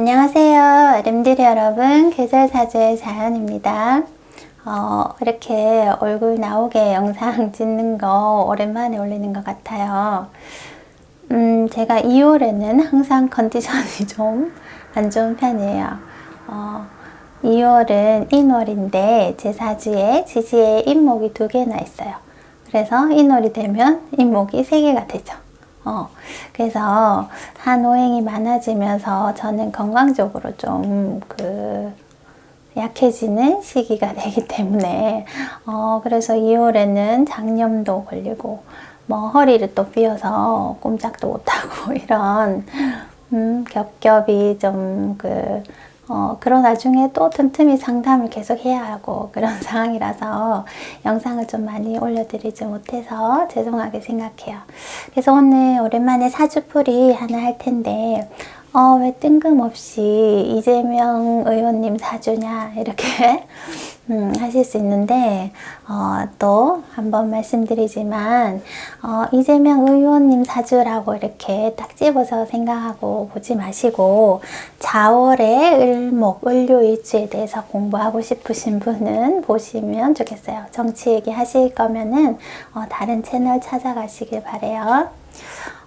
안녕하세요. 램들이 여러분. 계절사주의 자연입니다. 어, 이렇게 얼굴 나오게 영상 찍는 거 오랜만에 올리는 것 같아요. 음, 제가 2월에는 항상 컨디션이 좀 안 좋은 편이에요. 어, 2월은 인월인데 제 사주에 지지에 인목이 두 개나 있어요. 그래서 인월이 되면 인목이 세 개가 되죠. 어, 그래서 한 오행이 많아지면서 저는 건강적으로 좀 그 약해지는 시기가 되기 때문에 어, 그래서 2월에는 장염도 걸리고 뭐 허리를 또 삐어서 꼼짝도 못하고 이런 음, 겹겹이 좀 그 어, 그런 와중에 또 틈틈이 상담을 계속 해야 하고 그런 상황이라서 영상을 좀 많이 올려드리지 못해서 죄송하게 생각해요. 그래서 오늘 오랜만에 사주풀이 하나 할 텐데 어, 왜 뜬금없이 이재명 의원님 사주냐, 이렇게, 음, 하실 수 있는데, 어, 또, 한 번 말씀드리지만, 어, 이재명 의원님 사주라고 이렇게 딱 집어서 생각하고 보지 마시고, 자월의 을목, 을료일주에 대해서 공부하고 싶으신 분은 보시면 좋겠어요. 정치 얘기 하실 거면은, 어, 다른 채널 찾아가시길 바래요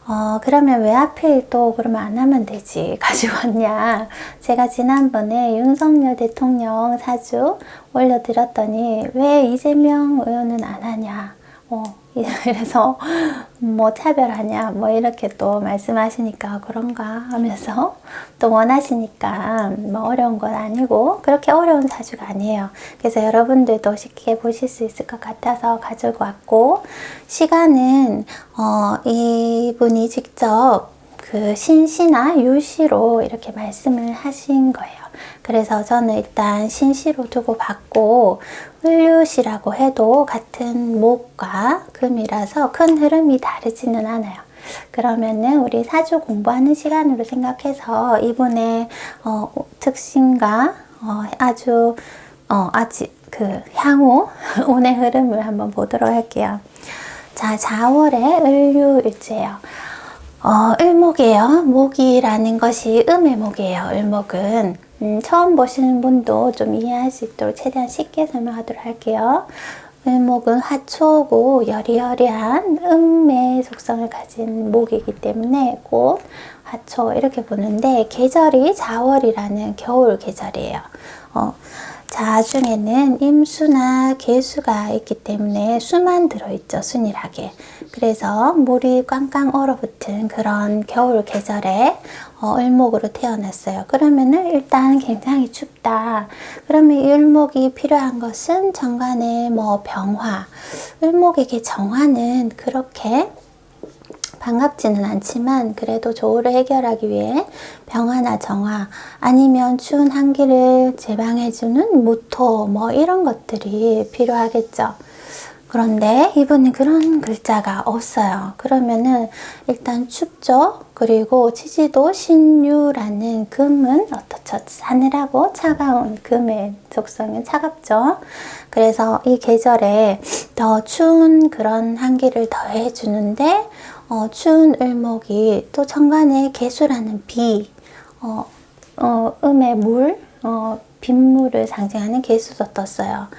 어, 그러면 왜 하필 또 그러면 안 하면 되지? 가지고 왔냐? 제가 지난번에 윤석열 대통령 사주 올려드렸더니 왜 이재명 의원은 안 하냐? 어, 이래서 뭐 차별하냐? 뭐 이렇게 또 말씀하시니까 그런가 하면서 또 원하시니까 뭐 어려운 건 아니고 그렇게 어려운 사주가 아니에요. 그래서 여러분들도 쉽게 보실 수 있을 것 같아서 가지고 왔고 시간은 어, 이분이 직접 그 신시나 유시로 이렇게 말씀을 하신 거예요. 그래서 저는 일단 신시로 두고 받고 훌류시라고 해도 같은 목과 금이라서 큰 흐름이 다르지는 않아요. 그러면은 우리 사주 공부하는 시간으로 생각해서 이분의 어, 특징과 어, 아주 어, 아직 그 향후 운의 흐름을 한번 보도록 할게요. 자, 4월에 을류일주예요. 어, 을목이에요. 목이라는 것이 음의 목이에요. 을목은. 음, 처음 보시는 분도 좀 이해할 수 있도록 최대한 쉽게 설명하도록 할게요. 을목은 화초고 여리여리한 음의 속성을 가진 목이기 때문에 꽃, 화초 이렇게 보는데 계절이 자월이라는 겨울 계절이에요. 어, 자 중에는 임수나 개수가 있기 때문에 수만 들어있죠, 순일하게. 그래서 물이 꽝꽝 얼어붙은 그런 겨울 계절에 어, 을목으로 태어났어요. 그러면은 일단 굉장히 춥다. 그러면 이 을목이 필요한 것은 정관의 뭐 병화. 을목에게 정화는 그렇게 반갑지는 않지만 그래도 조우를 해결하기 위해 병화나 정화 아니면 추운 한기를 제방해주는 무토 뭐 이런 것들이 필요하겠죠. 그런데 이분은 그런 글자가 없어요. 그러면은 일단 춥죠. 그리고 치지도 신유라는 금은 어떻죠? 싸늘하고 차가운 금의 속성은 차갑죠. 그래서 이 계절에 더 추운 그런 한기를 더해 주는데 어, 추운 을목이 또 천간에 개수라는 비, 어, 어, 음의 물, 어, 빗물을 상징하는 개수도 떴어요.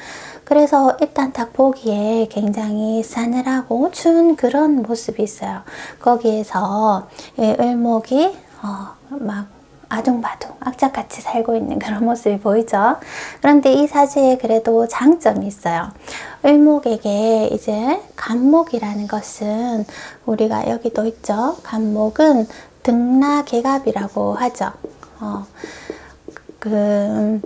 그래서 일단 딱 보기에 굉장히 싸늘하고 추운 그런 모습이 있어요. 거기에서 을목이 어, 막 아둥바둥 악착같이 살고 있는 그런 모습이 보이죠. 그런데 이 사주에 그래도 장점이 있어요. 을목에게 이제 간목이라는 것은 우리가 여기도 있죠. 간목은 등나개갑이라고 하죠. 어, 그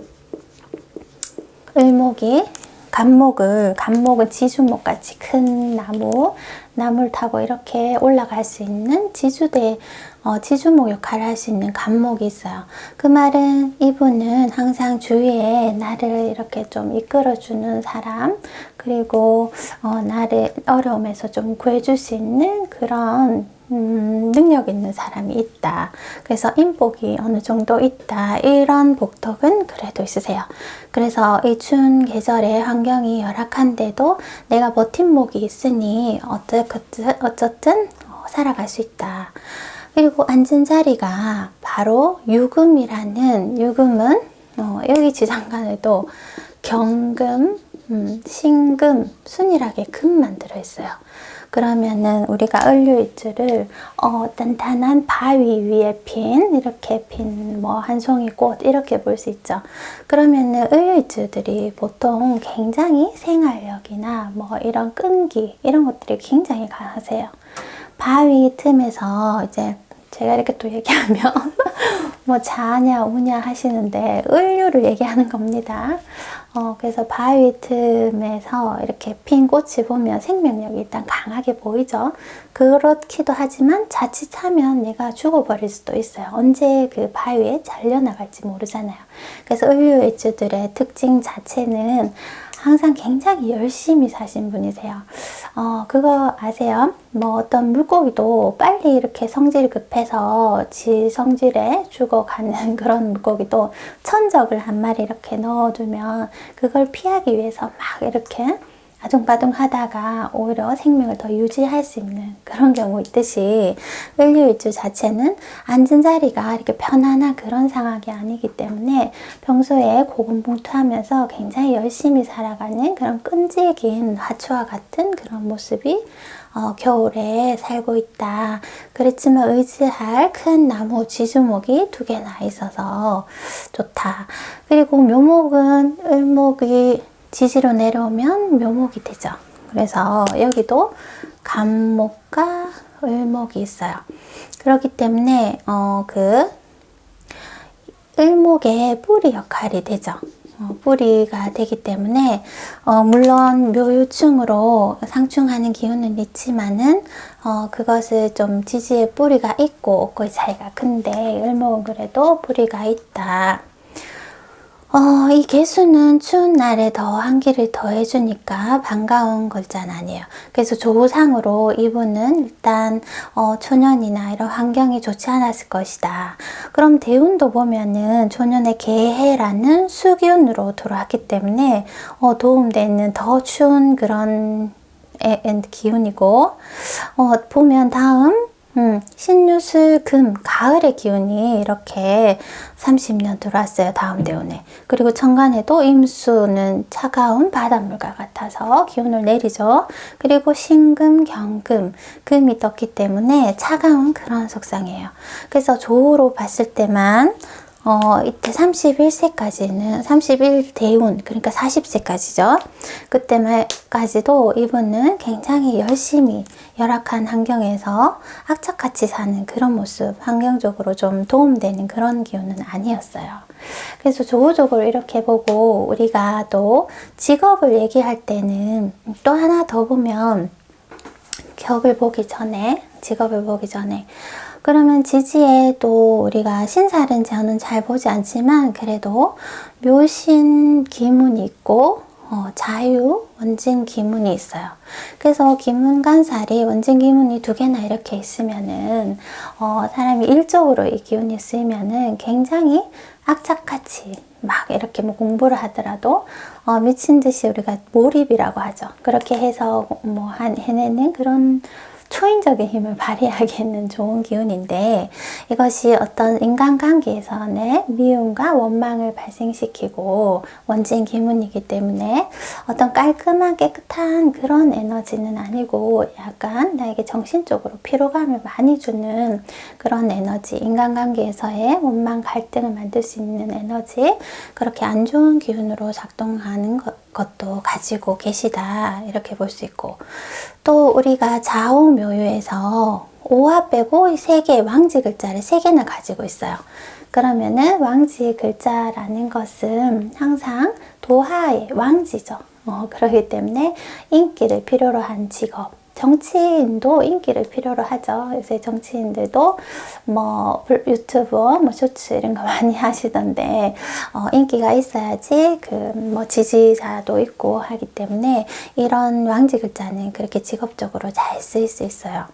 을목이 간목을 간목은 지주목 같이 큰 나무 나무를 타고 이렇게 올라갈 수 있는 지주대 어, 지주목 역할을 할 수 있는 간목이 있어요. 그 말은 이분은 항상 주위에 나를 이렇게 좀 이끌어주는 사람 그리고 어, 나를 어려움에서 좀 구해줄 수 있는 그런 음, 능력 있는 사람이 있다. 그래서 인복이 어느 정도 있다. 이런 복덕은 그래도 있으세요. 그래서 이 추운 계절에 환경이 열악한데도 내가 버팀목이 있으니 어쨌든, 어쨌든 살아갈 수 있다. 그리고 앉은 자리가 바로 유금이라는 유금은 어, 여기 지장간에도 경금, 음, 신금, 순일하게 금만 들어있어요. 그러면은 우리가 을류일주를 어, 단단한 바위 위에 핀 이렇게 핀 뭐 한 송이 꽃 이렇게 볼 수 있죠. 그러면은 을류일주들이 보통 굉장히 생활력이나 뭐 이런 끈기 이런 것들이 굉장히 강하세요. 바위 틈에서 이제 제가 이렇게 또 얘기하면 뭐 자냐 우냐 하시는데 을류를 얘기하는 겁니다. 어, 그래서 바위 틈에서 이렇게 핀 꽃이 보면 생명력이 일단 강하게 보이죠. 그렇기도 하지만 자칫하면 얘가 죽어버릴 수도 있어요. 언제 그 바위에 잘려나갈지 모르잖아요. 그래서 을류 일주들의 특징 자체는 항상 굉장히 열심히 사신 분이세요. 어, 그거 아세요? 뭐 어떤 물고기도 빨리 이렇게 성질이 급해서 지 성질에 죽어가는 그런 물고기도 천적을 한 마리 이렇게 넣어두면 그걸 피하기 위해서 막 이렇게 아둥바둥 하다가 오히려 생명을 더 유지할 수 있는 그런 경우 있듯이 을류일주 자체는 앉은 자리가 이렇게 편안한 그런 상황이 아니기 때문에 평소에 고군분투하면서 굉장히 열심히 살아가는 그런 끈질긴 화초와 같은 그런 모습이 어, 겨울에 살고 있다. 그렇지만 의지할 큰 나무 지주목이 두 개나 있어서 좋다. 그리고 묘목은 을목이 지지로 내려오면 묘목이 되죠. 그래서 여기도 간목과 을목이 있어요. 그렇기 때문에 어, 그 을목의 뿌리 역할이 되죠. 어, 뿌리가 되기 때문에 어, 물론 묘유충으로 상충하는 기운은 있지만은 어, 그것을 좀 지지의 뿌리가 있고 없고의 차이가 큰데 을목은 그래도 뿌리가 있다. 어, 이 개수는 추운 날에 더 한기를 더해주니까 반가운 글자는 아니에요. 그래서 조상으로 이분은 일단 어, 초년이나 이런 환경이 좋지 않았을 것이다. 그럼 대운도 보면은 초년의 개해라는 수기운으로 들어왔기 때문에 어, 도움되는 더 추운 그런 에, 에, 기운이고 어, 보면 다음 음, 신유술 금 가을의 기운이 이렇게 30년 들어왔어요. 다음 대운에. 그리고 천간에도 임수는 차가운 바닷물과 같아서 기운을 내리죠. 그리고 신금, 경금, 금이 떴기 때문에 차가운 그런 속상이에요. 그래서 조우로 봤을 때만 어, 이때 31세까지는 31대운, 그러니까 40세까지죠. 그때까지도 이분은 굉장히 열심히 열악한 환경에서 악착같이 사는 그런 모습, 환경적으로 좀 도움되는 그런 기운은 아니었어요. 그래서 조우적으로 이렇게 보고 우리가 또 직업을 얘기할 때는 또 하나 더 보면 격을 보기 전에, 직업을 보기 전에 그러면 지지에도 우리가 신살은 저는 잘 보지 않지만 그래도 묘신 기문이 있고 어, 자유 원진 기문이 있어요. 그래서 기문 간살이 원진 기문이 두 개나 이렇게 있으면은 어, 사람이 일적으로 이 기운이 쓰이면은 굉장히 악착같이 막 이렇게 뭐 공부를 하더라도 어, 미친 듯이 우리가 몰입이라고 하죠. 그렇게 해서 뭐 한 해내는 그런 초인적인 힘을 발휘하기에는 좋은 기운인데 이것이 어떤 인간관계에서의 미움과 원망을 발생시키고 원진 기운이기 때문에 어떤 깔끔한 깨끗한 그런 에너지는 아니고 약간 나에게 정신적으로 피로감을 많이 주는 그런 에너지 인간관계에서의 원망 갈등을 만들 수 있는 에너지 그렇게 안 좋은 기운으로 작동하는 것 것도 가지고 계시다 이렇게 볼 수 있고 또 우리가 좌우묘유에서 오화 빼고 세 개의 왕지 글자를 세 개나 가지고 있어요. 그러면은 왕지 글자라는 것은 항상 도하의 왕지죠. 어, 그렇기 때문에 인기를 필요로 한 직업, 정치인도 인기를 필요로 하죠. 요새 정치인들도 뭐 유튜브, 뭐 쇼츠 이런 거 많이 하시던데 어, 인기가 있어야지 그 뭐 지지자도 있고 하기 때문에 이런 왕지 글자는 그렇게 직업적으로 잘 쓰일 수 있어요.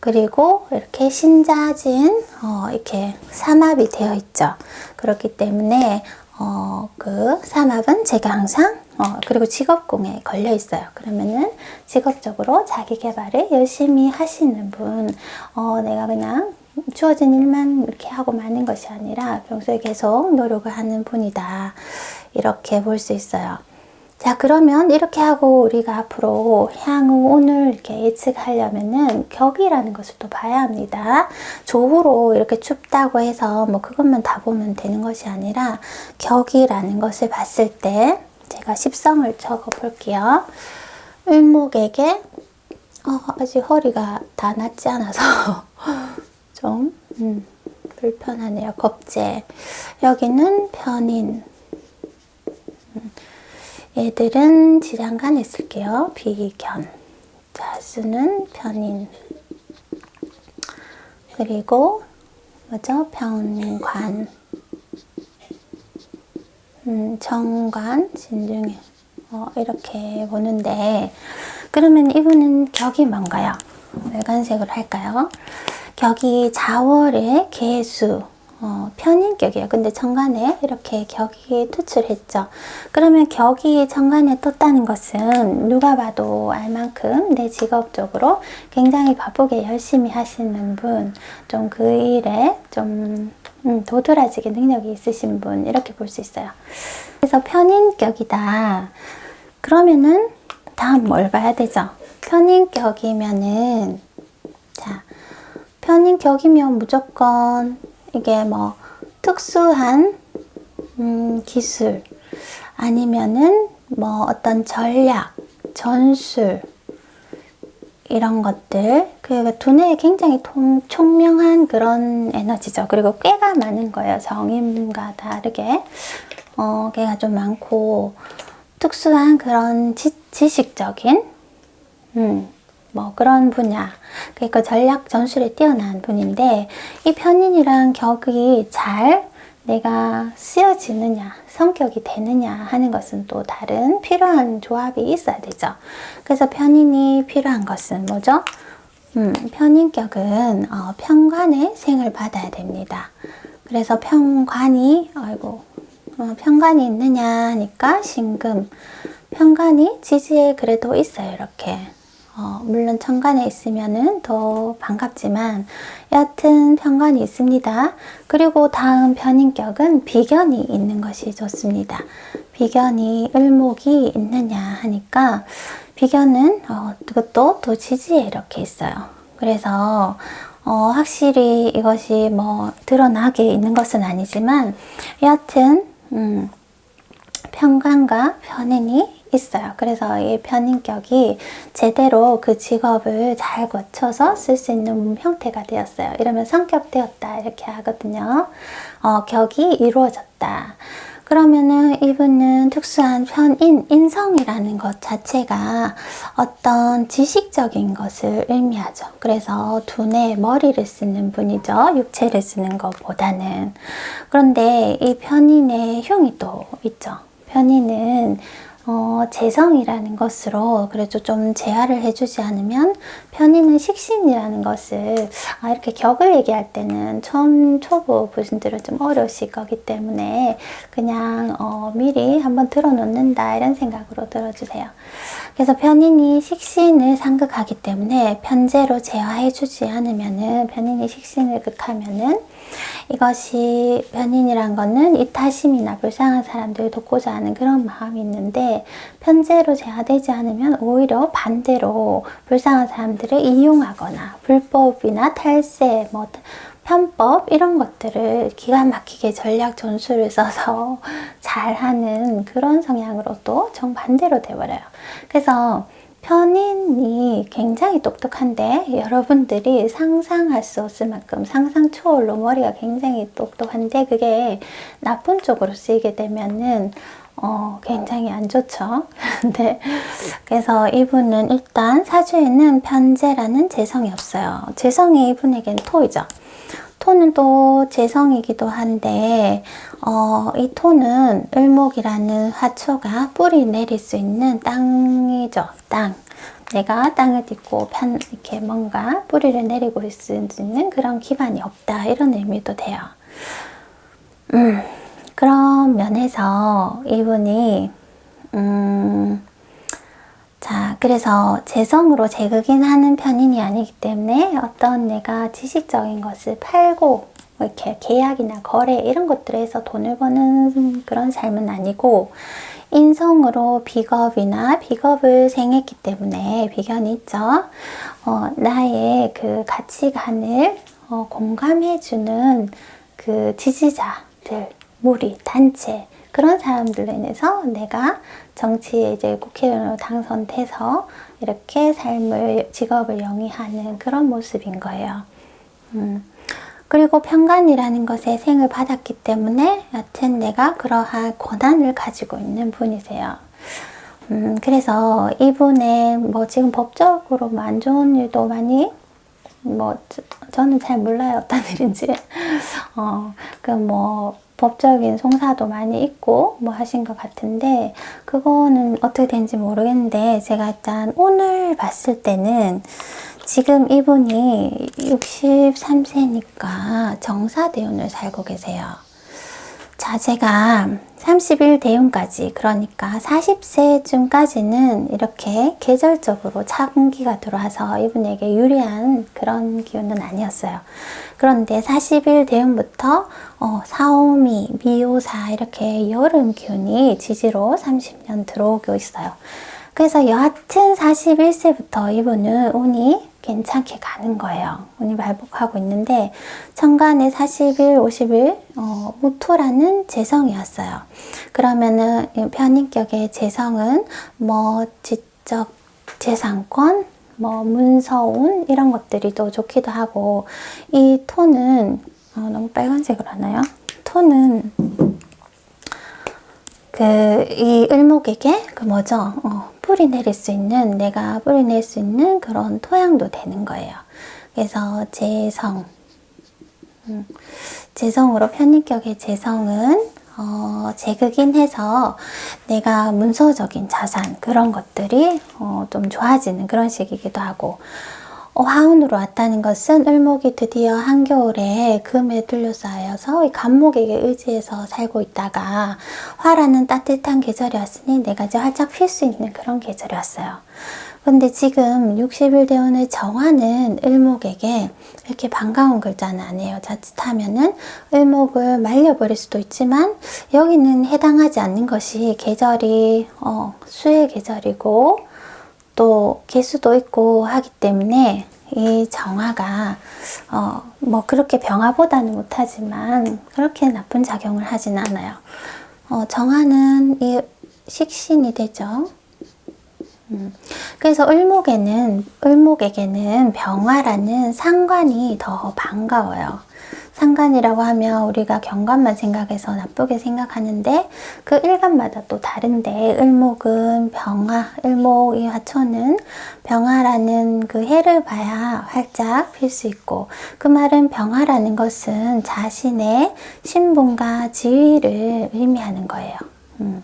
그리고 이렇게 신자진 어, 이렇게 삼합이 되어 있죠. 그렇기 때문에 어, 그 삼합은 제가 항상 어, 그리고 직업공에 걸려 있어요. 그러면은 직업적으로 자기 개발을 열심히 하시는 분, 어, 내가 그냥 주어진 일만 이렇게 하고 마는 것이 아니라 평소에 계속 노력을 하는 분이다. 이렇게 볼 수 있어요. 자, 그러면 이렇게 하고 우리가 앞으로 향후 오늘 이렇게 예측하려면은 격이라는 것을 또 봐야 합니다. 조후로 이렇게 춥다고 해서 뭐 그것만 다 보면 되는 것이 아니라 격이라는 것을 봤을 때 제가 십성을 적어 볼게요. 을목에게 어, 아직 허리가 다 낫지 않아서 좀 음, 불편하네요. 겁제. 여기는. 음, 얘들은 지장간에 쓸게요. 비견. 자, 수는 편인. 그리고 뭐죠? 편관. 음, 정관, 진중에. 어, 이렇게 보는데, 그러면 이분은 격이 뭔가요? 빨간색으로 할까요? 격이 자월의 개수, 어, 편인격이에요. 근데 정관에 이렇게 격이 투출했죠. 그러면 격이 정관에 떴다는 것은 누가 봐도 알 만큼 내 직업적으로 굉장히 바쁘게 열심히 하시는 분, 좀 그 일에 좀 음, 도드라지게 능력이 있으신 분, 이렇게 볼 수 있어요. 그래서 편인격이다. 그러면은 다음 뭘 봐야 되죠? 편인격이면은, 자, 편인격이면 무조건 이게 뭐 특수한 음, 기술 아니면은 뭐 어떤 전략, 전술 이런 것들 그 두뇌에 굉장히 통, 총명한 그런 에너지죠. 그리고 꽤가 많은 거예요. 정임과 다르게 어, 꽤가 좀 많고 특수한 그런 지, 지식적인 음, 뭐 그런 분야. 그러니까 전략 전술에 뛰어난 분인데 이 편인이랑 격이 잘 내가 쓰여지느냐 성격이 되느냐 하는 것은 또 다른 필요한 조합이 있어야 되죠. 그래서 편인이 필요한 것은 뭐죠? 음, 편인격은 어, 편관의 생을 받아야 됩니다. 그래서 편관이 아이고 어, 편관이 있느냐 하니까 신금. 편관이 지지에 그래도 있어요 이렇게 어, 물론 천간에 있으면은 더 반갑지만 여하튼 편관이 있습니다. 그리고 다음 편인격은 비견이 있는 것이 좋습니다. 비견이 을목이 있느냐 하니까 비견은 어, 그것도 또 지지에 이렇게 있어요. 그래서 어, 확실히 이것이 뭐 드러나게 있는 것은 아니지만 여하튼 음, 편관과 편인이 있어요. 그래서 이 편인격이 제대로 그 직업을 잘 거쳐서 쓸 수 있는 형태가 되었어요. 이러면 성격되었다 이렇게 하거든요. 어, 격이 이루어졌다. 그러면은 이분은 특수한 편인, 인성이라는 것 자체가 어떤 지식적인 것을 의미하죠. 그래서 두뇌, 머리를 쓰는 분이죠. 육체를 쓰는 것보다는. 그런데 이 편인의 흉이 또 있죠. 편인은 어, 재성이라는 것으로 그래도 좀 제한을 해주지 않으면 편인은 식신이라는 것을 아, 이렇게 격을 얘기할 때는 처음 초보 분들은 좀 어려우실 거기 때문에 그냥 어, 미리 한번 들어놓는다 이런 생각으로 들어주세요. 그래서 편인이 식신을 상극하기 때문에 편제로 제어해주지 않으면은 편인이 식신을 극하면은 이것이 변인이란 거는 이타심이나 불쌍한 사람들을 돕고자 하는 그런 마음이 있는데 편제로 제어되지 않으면 오히려 반대로 불쌍한 사람들을 이용하거나 불법이나 탈세, 뭐 편법 이런 것들을 기가 막히게 전략 전술을 써서 잘하는 그런 성향으로 또 정반대로 돼버려요. 그래서 편인이 굉장히 똑똑한데 여러분들이 상상할 수 없을 만큼 상상 초월로 머리가 굉장히 똑똑한데 그게 나쁜 쪽으로 쓰이게 되면은 어, 굉장히 안 좋죠. 근데 그래서 이분은 일단 사주에는 편재라는 재성이 없어요. 재성이 이분에겐 토이죠. 토는 또 재성이기도 한데 어, 이 토는 을목이라는 화초가 뿌리 내릴 수 있는 땅이죠. 땅. 내가 땅을 딛고 편, 이렇게 뭔가 뿌리를 내리고 있는 그런 기반이 없다. 이런 의미도 돼요. 음, 그런 면에서 이분이, 음, 자, 그래서 재성으로 재극인하는 편인이 아니기 때문에 어떤 내가 지식적인 것을 팔고 뭐 이렇게 계약이나 거래 이런 것들에서 돈을 버는 그런 삶은 아니고 인성으로 비겁이나 비겁을 생했기 때문에 비견이 있죠. 어, 나의 그 가치관을 어, 공감해주는 그 지지자들, 무리, 단체 그런 사람들로 인해서 내가 정치에 이제 국회의원으로 당선돼서 이렇게 삶을 직업을 영위하는 그런 모습인 거예요. 음. 그리고 평간이라는 것에 생을 받았기 때문에 여튼 내가 그러한 권한을 가지고 있는 분이세요. 음, 그래서 이분의 뭐 지금 법적으로 뭐 안 좋은 일도 많이 뭐 저, 는잘 몰라요 어떤 일인지 어그 뭐 법적인 송사도 많이 있고 뭐 하신 것 같은데 그거는 어떻게 되는지 모르겠는데 제가 일단 오늘 봤을 때는 지금 이분이 63세니까 정사대운을 살고 계세요. 자, 제가 31 대운까지, 그러니까 40세쯤까지는 이렇게 계절적으로 차분기가 들어와서 이분에게 유리한 그런 기운은 아니었어요. 그런데 41 대운부터 어, 사오미, 미오사 이렇게 여름 기운이 지지로 30년 들어오고 있어요. 그래서 여하튼 41세부터 이분은 운이 괜찮게 가는 거예요. 운이 발복하고 있는데 천간에 40일, 50일 어, 무토라는 재성이었어요. 그러면은 이 편인격의 재성은 뭐 지적 재산권, 뭐 문서운 이런 것들이 또 좋기도 하고 이 토는 어, 너무 빨간색으로 하나요? 토는 그 이 을목에게 그 뭐죠? 어, 뿌리 내릴 수 있는 내가 뿌리 낼 수 있는 그런 토양도 되는 거예요. 그래서 재성 음, 재성으로 편인격의 재성은 어, 재극인 해서 내가 문서적인 자산 그런 것들이 어, 좀 좋아지는 그런 식이기도 하고 어, 화운으로 왔다는 것은 을목이 드디어 한겨울에 금에 둘러싸여서 이 간목에게 의지해서 살고 있다가 화라는 따뜻한 계절이 왔으니 내가 이제 활짝 필 수 있는 그런 계절이 왔어요. 근데 지금 60일 대운의 정화는 을목에게 이렇게 반가운 글자는 아니에요. 자칫하면은 을목을 말려버릴 수도 있지만 여기는 해당하지 않는 것이 계절이 어, 수의 계절이고 또 개수도 있고 하기 때문에 이 정화가 어, 뭐 그렇게 병화보다는 못하지만 그렇게 나쁜 작용을 하진 않아요. 어, 정화는 이 식신이 되죠. 음, 그래서 을목에는 을목에게는 병화라는 상관이 더 반가워요. 상관이라고 하면 우리가 경관만 생각해서 나쁘게 생각하는데 그 일간마다 또 다른데 을목은 병화, 을목 이 화초는 병화라는 그 해를 봐야 활짝 필 수 있고 그 말은 병화라는 것은 자신의 신분과 지위를 의미하는 거예요. 음.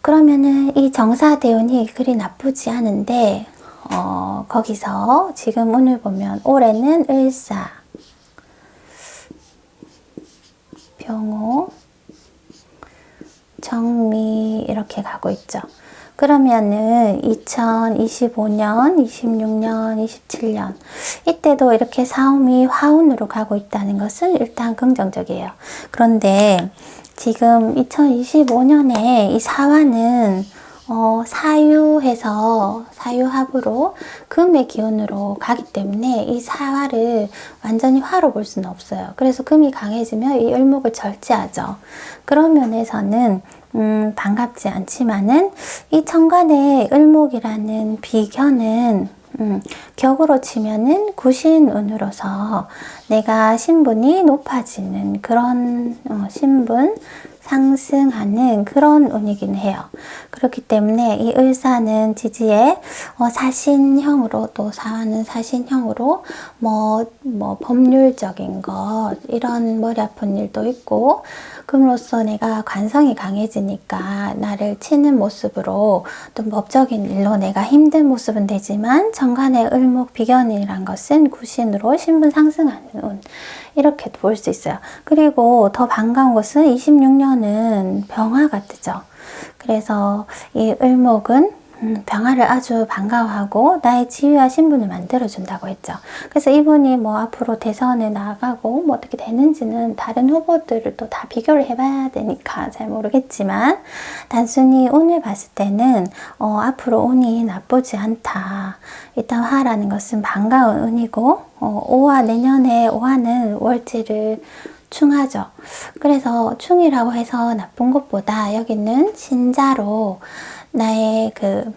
그러면은 이 정사대운이 그리 나쁘지 않은데 어, 거기서 지금 오늘 보면 올해는 을사 병호, 정미 이렇게 가고 있죠. 그러면은 2025년, 26년, 27년 이때도 이렇게 사움이 화운으로 가고 있다는 것은 일단 긍정적이에요. 그런데 지금 2025년에 이 사화는 어, 사유해서 사유합으로 금의 기운으로 가기 때문에 이 사화를 완전히 화로 볼 수는 없어요. 그래서 금이 강해지면 이 을목을 절제하죠. 그런 면에서는 음, 반갑지 않지만은 이 천간의 을목이라는 비견은 음, 격으로 치면은 구신운으로서 내가 신분이 높아지는 그런 어, 신분 상승하는 그런 운이긴 해요. 그렇기 때문에 이 을사는 지지에 어, 사신형으로 또 사화는 사신형으로 뭐, 뭐 법률적인 것 이런 머리 아픈 일도 있고 그럼으로써 내가 관성이 강해지니까 나를 치는 모습으로 또 법적인 일로 내가 힘든 모습은 되지만 정간의 을목 비견이란 것은 구신으로 신분 상승하는 운 이렇게 볼 수 있어요. 그리고 더 반가운 것은 26년은 병화가 뜨죠. 그래서 이 을목은 음, 병화를 아주 반가워하고 나의 지위와 신분을 만들어준다고 했죠. 그래서 이분이 뭐 앞으로 대선에 나가고 뭐 어떻게 되는지는 다른 후보들을 또 다 비교를 해봐야 되니까 잘 모르겠지만 단순히 운을 봤을 때는 어, 앞으로 운이 나쁘지 않다. 일단 화라는 것은 반가운 운이고 어, 5화 내년에 5화는 월지를 충하죠. 그래서 충이라고 해서 나쁜 것보다 여기는 신자로 나의 그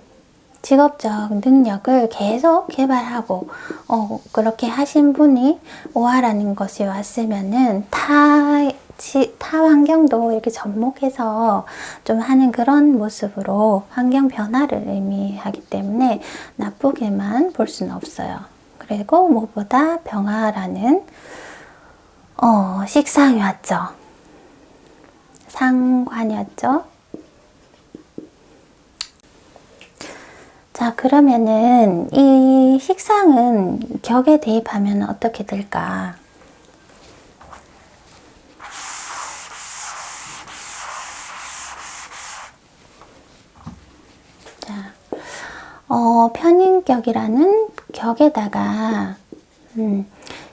직업적 능력을 계속 개발하고 어, 그렇게 하신 분이 오화라는 것이 왔으면은 타, 지, 타 환경도 이렇게 접목해서 좀 하는 그런 모습으로 환경 변화를 의미하기 때문에 나쁘게만 볼 수는 없어요. 그리고 무엇보다 병화라는 어, 식상이 왔죠. 상관이었죠. 자, 그러면은 이 식상은 격에 대입하면 어떻게 될까? 자, 어, 편인격이라는 격에다가, 음,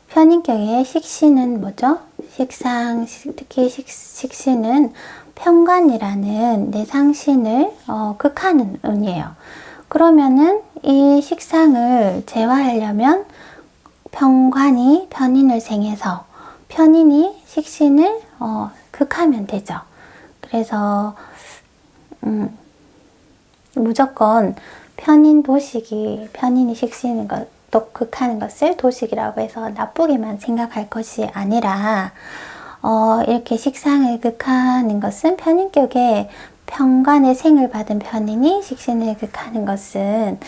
편인격의 식신은 뭐죠? 식상, 특히 식, 식신은 평관이라는 내상신을 어, 극하는 운이에요. 그러면은 이 식상을 제화하려면 평관이 편인을 생해서 편인이 식신을 어, 극하면 되죠. 그래서 음, 무조건 편인 도식이 편인이 식신인 것, 독극하는 것을 도식이라고 해서 나쁘게만 생각할 것이 아니라 어, 이렇게 식상을 극하는 것은 편인격에 평관의 생을 받은 편인이 식신을 극하는 것은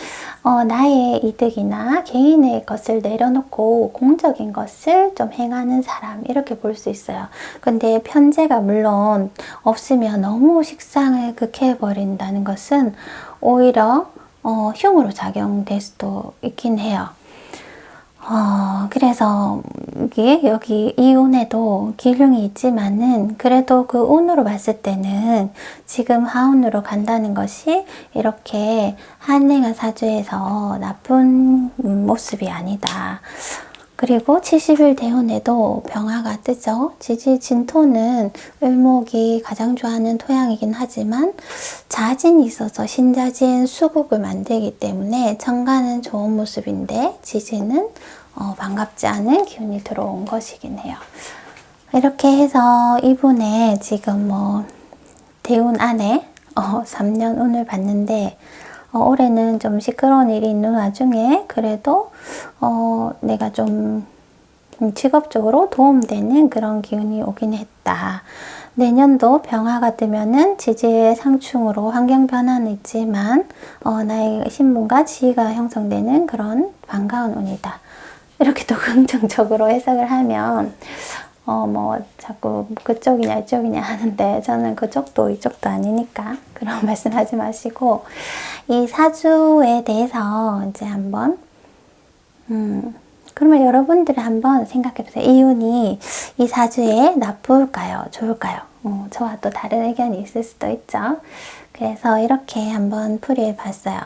어, 나의 이득이나 개인의 것을 내려놓고 공적인 것을 좀 행하는 사람 이렇게 볼 수 있어요. 근데 편제가 물론 없으면 너무 식상을 극해 버린다는 것은 오히려 어, 흉으로 작용될 수도 있긴 해요. 어, 그래서 여기 이 운에도 기흉이 있지만은 그래도 그 운으로 봤을 때는 지금 하운으로 간다는 것이 이렇게 한랭한 사주에서 나쁜 모습이 아니다. 그리고 70일 대운에도 병화가 뜨죠. 지지 진토는 을목이 가장 좋아하는 토양이긴 하지만 자진이 있어서 신자진 수국을 만들기 때문에 정가는 좋은 모습인데 지지는 어, 반갑지 않은 기운이 들어온 것이긴 해요. 이렇게 해서 이분의 지금 뭐 대운 안에 어, 3년 운을 봤는데 어, 올해는 좀 시끄러운 일이 있는 와중에 그래도 어, 내가 좀 직업적으로 도움되는 그런 기운이 오긴 했다. 내년도 병화가 뜨면은 지지의 상충으로 환경 변화는 있지만 어, 나의 신분과 지위가 형성되는 그런 반가운 운이다. 이렇게 또 긍정적으로 해석을 하면 어, 뭐, 자꾸 그쪽이냐, 이쪽이냐 하는데, 저는 그쪽도 이쪽도 아니니까, 그런 말씀 하지 마시고, 이 사주에 대해서 이제 한번, 음, 그러면 여러분들이 한번 생각해 보세요. 이 운이 이 사주에 나쁠까요? 좋을까요? 어, 저와 또 다른 의견이 있을 수도 있죠. 그래서 이렇게 한번 풀이해 봤어요.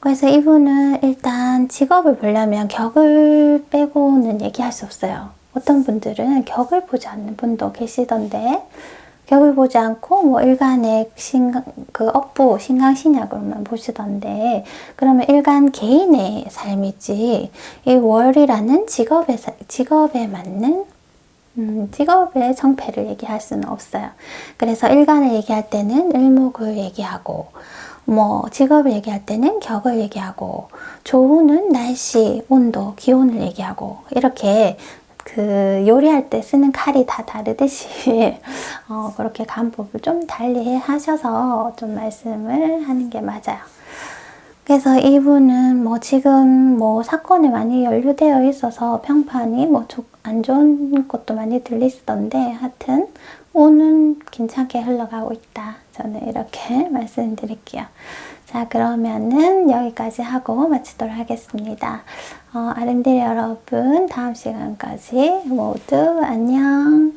그래서 이분은 일단 직업을 보려면 격을 빼고는 얘기할 수 없어요. 어떤 분들은 격을 보지 않는 분도 계시던데 격을 보지 않고 뭐 일간의 신강, 그 업부 신강신약으로만 보시던데 그러면 일간 개인의 삶이지 이 월이라는 직업에 직업에 맞는 음, 직업의 정패를 얘기할 수는 없어요. 그래서 일간을 얘기할 때는 일목을 얘기하고 뭐 직업을 얘기할 때는 격을 얘기하고 조우는 날씨, 온도, 기온을 얘기하고 이렇게 그 요리할 때 쓰는 칼이 다 다르듯이 어, 그렇게 간법을 좀 달리 하셔서 좀 말씀을 하는 게 맞아요. 그래서 이분은 뭐 지금 뭐 사건에 많이 연루되어 있어서 평판이 뭐 안 좋은 것도 많이 들리시던데 하여튼 오는 괜찮게 흘러가고 있다. 저는 이렇게 말씀드릴게요. 자, 그러면은 여기까지 하고 마치도록 하겠습니다. 어, 아름드리 여러분, 다음 시간까지 모두 안녕.